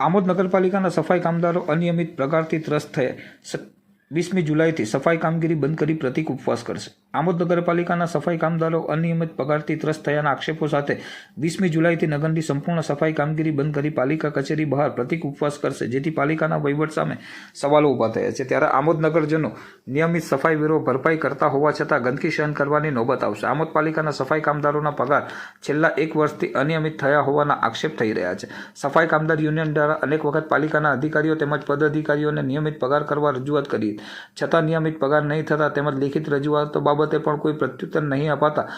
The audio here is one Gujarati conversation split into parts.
આમોદ નગરપાલિકાના સફાઈ કામદારો અનિયમિત પગારથી ત્રસ્ત થયા. વીસમી જુલાઈથી સફાઈ કામગીરી બંધ કરી પ્રતિક ઉપવાસ કરશે. આમોદ નગરપાલિકાના સફાઈ કામદારો અનિયમિત પગારથી ત્રસ્ત થયાના આક્ષેપો સાથે વીસમી જુલાઈથી નગરની સંપૂર્ણ સફાઈ કામગીરી બંધ કરી પાલિકા કચેરી બહાર પ્રતિક ઉપવાસ કરશે, જેથી પાલિકાના વહીવટ સામે સવાલો ઊભા થયા છે. ત્યારે આમોદ નગરજનો નિયમિત સફાઈ વેરો ભરપાઈ કરતા હોવા છતાં ગંદકી સહન કરવાની નોબત આવશે. આમોદ પાલિકાના સફાઈ કામદારોના પગાર છેલ્લા એક વર્ષથી અનિયમિત થયા હોવાના આક્ષેપ થઈ રહ્યા છે. સફાઈ કામદાર યુનિયન દ્વારા અનેક વખત પાલિકાના અધિકારીઓ તેમજ પદાધિકારીઓને નિયમિત પગાર કરવા રજૂઆત કરી છતાં નિયમિત પગાર નહીં થતા તેમજ લેખિત રજૂઆતો બાબતે પણ કોઈ પ્રત્યુત્તર નહીં અપાતા.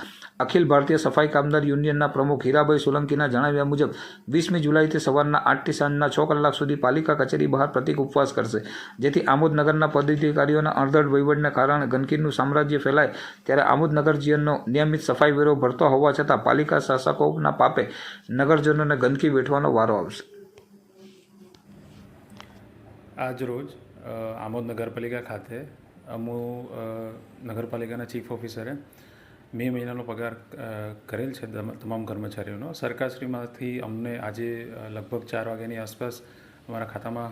અખિલ ભારતીય સફાઈ કામદાર યુનિયનના પ્રમુખ હીરાભાઈ સોલંકીના જણાવ્યા મુજબ વીસમી જુલાઈથી સવારના આઠથી સાંજના છ કલાક સુધી પાલિકા કચેરી બહાર પ્રતિક ઉપવાસ કરશે. જેથી આમોદનગરના પદાધિકારીઓના અણધડ વહીવટને કારણે ગંદકીનું સામ્રાજ્ય ફેલાય. ત્યારે આમોદનગર જીવનનો નિયમિત સફાઈ વેરો ભરતો હોવા છતાં પાલિકા શાસકોના પાપે નગરજનોને ગંદકી વેઠવાનો વારો આવશે. આજ રોજ અ, આમોદ નગરપાલિકા ખાતે. અમુ નગરપાલિકાના ચીફ ઓફિસરે મે મહિનાનો પગાર કરેલ છે તમ- તમામ કર્મચારીઓનો. સરકારશ્રીમાંથી અમને આજે લગભગ ચાર વાગ્યાની આસપાસ અમારા ખાતામાં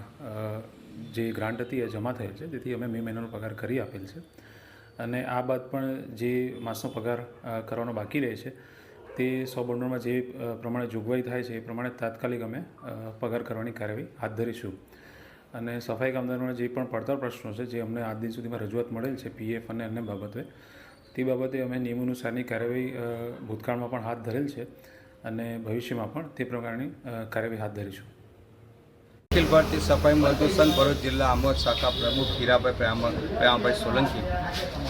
જે ગ્રાન્ટ હતી એ જમા થયેલ છે. તેથી અમે મે મહિનાનો પગાર કરી આપેલ છે. અને આ બાદ પણ જે માસનો પગાર કરવાનો બાકી રહે છે, તે સો બંડોળમાં જે પ્રમાણે જોગવાઈ થાય છે એ પ્રમાણે તાત્કાલિક અમે પગાર કરવાની કાર્યવાહી હાથ ધરીશું. અને સફાઈ કામદારોના જે પણ પડતર પ્રશ્નો છે, જે અમને આજ દિન સુધીમાં રજૂઆત મળેલ છે, પીએફ અને અન્ય બાબતે, તે બાબતે અમે નિયમાનુસારની કાર્યવાહી ભૂતકાળમાં પણ હાથ ધરેલ છે અને ભવિષ્યમાં પણ તે પ્રકારની કાર્યવાહી હાથ ધરીશું. અખિલ ભારતીય સફાઈ મજદૂર સંઘ ભરૂચ જિલ્લા આમોદ શાખા પ્રમુખ હીરાભાઈ પ્રેમ- પ્રેમાભાઈ સોલંકી.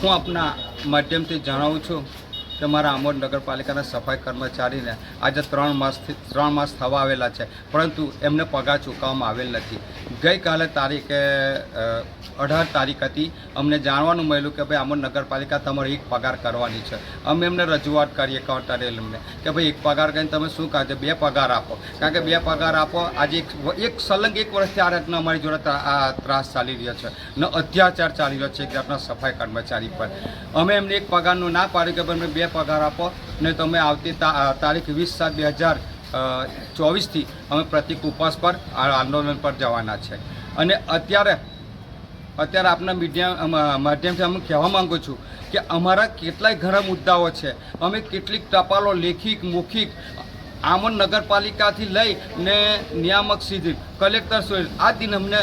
હું આપના માધ્યમથી જણાવું છું કે મારા આમોદ નગરપાલિકાના સફાઈ કર્મચારીને આજે ત્રણ માસથી ત્રણ માસ થવા આવેલા છે, પરંતુ એમને પગાર ચૂકવવામાં આવેલ નથી. ગઈકાલે તારીખે અઢાર તારીખ હતી. અમને જાણવાનું મળ્યું કે ભાઈ આમોદ નગરપાલિકા તમારે એક પગાર કરવાની છે. અમે એમને રજૂઆત કરીએ કાઉન્ટરે એમને કે ભાઈ એક પગાર કરીને તમે શું કાઢે બે પગાર આપો. કારણ કે બે પગાર આપો, આજે એક એક સલંગ એક વર્ષથી આ રીતના અમારી જોડે આ ત્રાસ ચાલી રહ્યો છે. ને અત્યાચાર ચાલી રહ્યો છે એક જાતના સફાઈ કર્મચારી પર. અમે એમને એક પગારનું ના પાડ્યું કે ભાઈ અમને પગાર આપો ને તમે આવતી તારીખ વીસ સાત બે હજાર ચોવીસથી અમે પ્રતિક ઉપવાસ પર આંદોલન પર જવાના છે. અને અત્યારે અત્યારે આપના મીડિયા માધ્યમથી અમે કહેવા માગું છું કે અમારા કેટલાય ઘણા મુદ્દાઓ છે. અમે કેટલીક ટપાલો લેખિત મૌખિક આમણ નગરપાલિકાથી લઈ ને નિયામક સુધી, કલેક્ટર સુધી, આ દિન અમને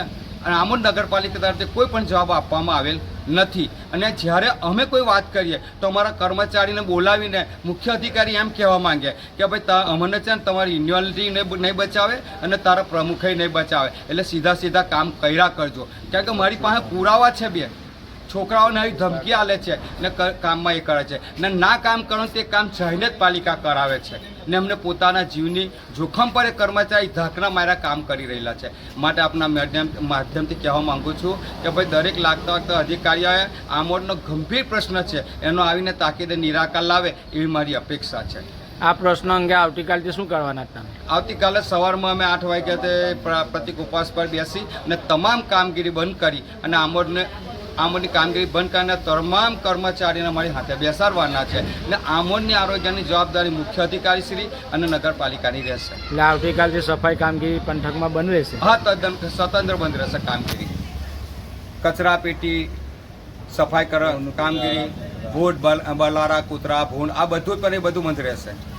આમોદ નગરપાલિકા તરફથી કોઈ પણ જવાબ આપવામાં આવેલ નથી. અને જ્યારે અમે કોઈ વાત કરીએ, તો અમારા કર્મચારીને બોલાવીને મુખ્ય અધિકારી એમ કહેવા માંગે કે ભાઈ અમને છે ને તમારી યુનિવર્સિટી નહીં બચાવે અને તારા પ્રમુખે નહીં બચાવે. એટલે સીધા સીધા કામ કર્યા કરજો. કારણ કે મારી પાસે પુરાવા છે બે. છોકરાઓને આવી ધમકી આલે છે ને કામમાં એ કરે છે. ને ના કામ કરો તે કામ જઈને જ પાલિકા કરાવે છે. ને એમને પોતાના જીવની જોખમ પર એ કર્મચારી ધાકના મારા કામ કરી રહેલા છે. માટે આપના માધ્યમ માધ્યમથી કહેવા માંગુ છું કે ભાઈ દરેક લાગતા વાગતા અધિકારીઓએ આમોડનો ગંભીર પ્રશ્ન છે. એનો આવીને તાકીદે નિરાકાર લાવે એવી મારી અપેક્ષા છે. આ પ્રશ્ન અંગે આવતીકાલથી શું કરવાના તમે? આવતીકાલે સવારમાં અમે આઠ વાગ્યા તે પ્રતિક ઉપવાસ પર બેસી અને તમામ કામગીરી બંધ કરી અને આમોદને આમોદની કામગીરી બંધ કરીને તમામ કર્મચારીને મારી હાથે બેસાડવાના છે. અને આમોદની આરોગ્યની જવાબદારી મુખ્ય અધિકારી શ્રી અને નગરપાલિકાની રહેશે. એટલે આવતીકાલથી સફાઈ કામગીરી પંથકમાં બંધ રહેશે? હા તદ્દન સ્વતંત્ર બંધ રહેશે કામગીરી. કચરા પેટી સફાઈ કર કામગીરી ભૂટ બલ- બલારા કૂતરા ભૂંડ આ બધું પણ એ બધું બંધ રહેશે.